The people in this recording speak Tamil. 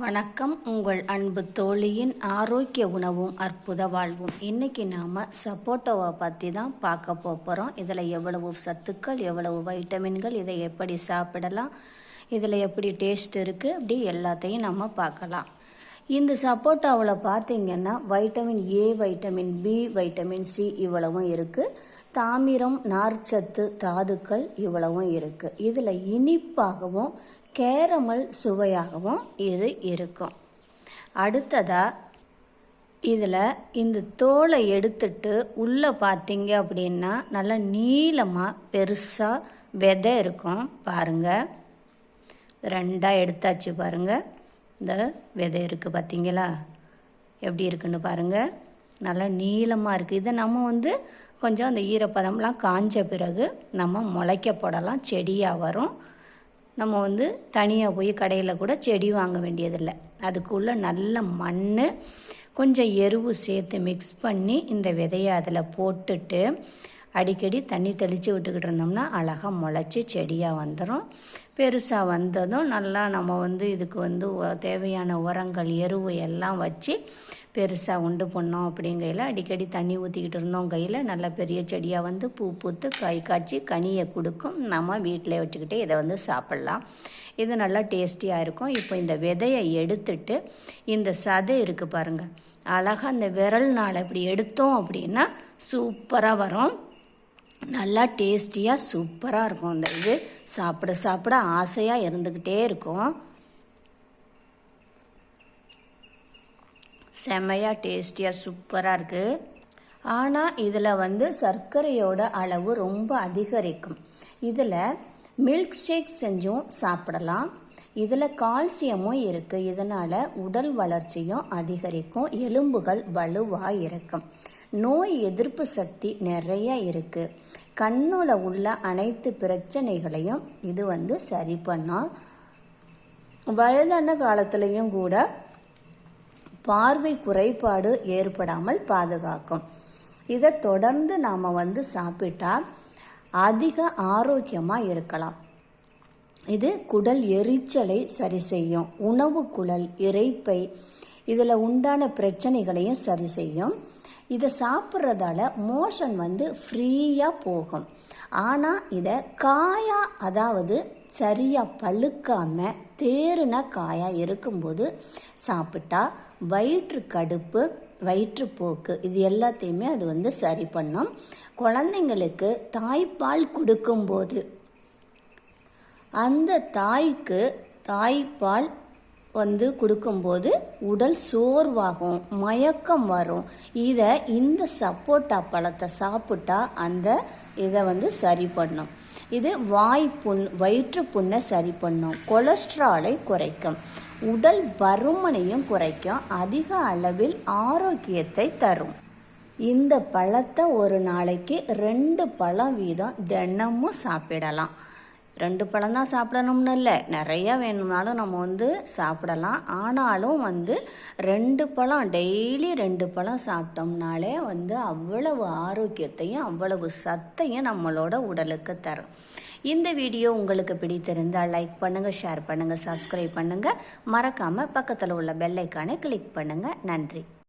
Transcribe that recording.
வணக்கம். உங்கள் அன்பு தோழியின் ஆரோக்கிய உணவும் அற்புத வாழ்வும். இன்னைக்கு நாம் சப்போட்டோவை பற்றி தான் பார்க்க போகிறோம் இதில் எவ்வளவு சத்துக்கள் எவ்வளவு வைட்டமின்கள் இதை எப்படி சாப்பிடலாம் இதில் எப்படி டேஸ்ட் இருக்குது அப்படி எல்லாத்தையும் நம்ம பார்க்கலாம். இந்த சப்போட்டாவில் பார்த்தீங்கன்னா vitamin A vitamin B vitamin C இவ்வளவும் இருக்குது தாமிரம் நார்ச்சத்து தாதுக்கள் இவ்வளவும் இருக்குது இதில் இனிப்பாகவும் கேரமல் சுவையாகவும் இது இருக்கும். அடுத்ததாக இதில் இந்த தோலை எடுத்துட்டு உள்ளே பார்த்தீங்க அப்படின்னா நல்லா நீளமாக பெருசாக விதை இருக்கும். பாருங்கள் ரெண்டாக எடுத்தாச்சு பாருங்கள் இந்த விதை இருக்குது பார்த்தீங்களா எப்படி இருக்குன்னு பாருங்கள் நல்லா நீளமாக இருக்குது இதை நம்ம வந்து கொஞ்சம் அந்த ஈரப்பதம்லாம் காஞ்ச பிறகு நம்ம முளைக்க போடலாம். செடியாக வரும். நம்ம வந்து தனியாக போய் கடையில் கூட செடி வாங்க வேண்டியதில்லை. அதுக்குள்ளே நல்ல மண் கொஞ்சம் எருவு சேர்த்து மிக்ஸ் பண்ணி இந்த விதையை அதில் போட்டுட்டு அடிக்கடி தண்ணி தெளித்து விட்டுக்கிட்டு இருந்தோம்னா அழகாக முளைச்சி செடியாக வந்துடும் பெருசாக வந்ததும் நல்லா நம்ம வந்து இதுக்கு வந்து தேவையான உரங்கள் எருவு எல்லாம் வச்சு பெருசாக உண்டு பண்ணோம் அப்படிங்கையில் அடிக்கடி தண்ணி ஊற்றிக்கிட்டு இருந்தோம் கையில். நல்ல பெரிய செடியாக வந்து பூ பூத்து காய் காய்ச்சி கனியை கொடுக்கும். நம்ம வீட்டில் வச்சுக்கிட்டே இதை வந்து சாப்பிட்லாம். இது நல்லா டேஸ்டியாக இருக்கும். இப்போ இந்த விதையை எடுத்துட்டு இந்த சதை இருக்குது பாருங்கள் அழகாக அந்த விரல் நாள் இப்படி எடுத்தோம் அப்படின்னா சூப்பராக வரும். நல்லா டேஸ்டியாக சூப்பராக இருக்கும் அந்த இது. சாப்பிட சாப்பிட ஆசையாக இருந்துக்கிட்டே இருக்கும். செம்மையாக டேஸ்டியாக சூப்பராக இருக்குது ஆனால் இதில் வந்து சர்க்கரையோட அளவு ரொம்ப அதிகரிக்கும். இதில் மில்க் ஷேக் செஞ்சும் சாப்பிடலாம். இதில் கால்சியமும் இருக்குது இதனால் உடல் வளர்ச்சியும் அதிகரிக்கும். எலும்புகள் வலுவாக இருக்கும். நோய் எதிர்ப்பு சக்தி நிறைய இருக்குது கண்ணில் உள்ள அனைத்து பிரச்சனைகளையும் இது வந்து சரி பண்ணால் வயதான காலத்திலையும் கூட பார்வை குறைபாடு ஏற்படாமல் பாதுகாக்கும். இதை தொடர்ந்து நாம் வந்து சாப்பிட்டா அதிக ஆரோக்கியமாக இருக்கலாம். இது குடல் எரிச்சலை சரி செய்யும். உணவு குழல் இறைப்பை இதில் உண்டான பிரச்சனைகளையும் சரி செய்யும். இதை சாப்பிட்றதால மோஷன் வந்து ஃப்ரீயாக போகும். ஆனால் இதை காயா அதாவது சரியாக பழுக்காமல் தேறுன காயாக இருக்கும்போது சாப்பிட்டா வயிற்று கடுப்பு வயிற்றுப்போக்கு இது எல்லாத்தையுமே அது வந்து சரி பண்ணும். குழந்தைங்களுக்கு தாய்ப்பால் கொடுக்கும்போது அந்த தாய்க்கு தாய்ப்பால் வந்து கொடுக்கும்போது உடல் சோர்வாகும் மயக்கம் வரும். இதை இந்த சப்போட்டா பழத்தை சாப்பிட்டா அந்த இதை வந்து சரி பண்ணும். இது வாய் புண் வயிற்று புண்ணை சரி பண்ணும். கொலஸ்ட்ராலை குறைக்கும். உடல் பருமனையும் குறைக்கும். அதிக அளவில் ஆரோக்கியத்தை தரும். இந்த பழத்தை ஒரு நாளைக்கு ரெண்டு பழம் வீதம் தினமும் சாப்பிடலாம். ரெண்டு பழம் தான் சாப்பிடணும்னு இல்லை. நிறையா வேணும்னாலும் நம்ம வந்து சாப்பிடலாம். ஆனாலும் வந்து ரெண்டு பழம் டெய்லி ரெண்டு பழம் சாப்பிட்டோம்னாலே வந்து அவ்வளவு ஆரோக்கியத்தையும் அவ்வளவு சத்தையும் நம்மளோட உடலுக்கு தரும். இந்த வீடியோ உங்களுக்கு பிடித்திருந்தால் லைக் பண்ணுங்கள் ஷேர் பண்ணுங்கள் சப்ஸ்கிரைப் பண்ணுங்கள் மறக்காமல் பக்கத்தில் உள்ள பெல்லைக்கானை கிளிக் பண்ணுங்கள் நன்றி.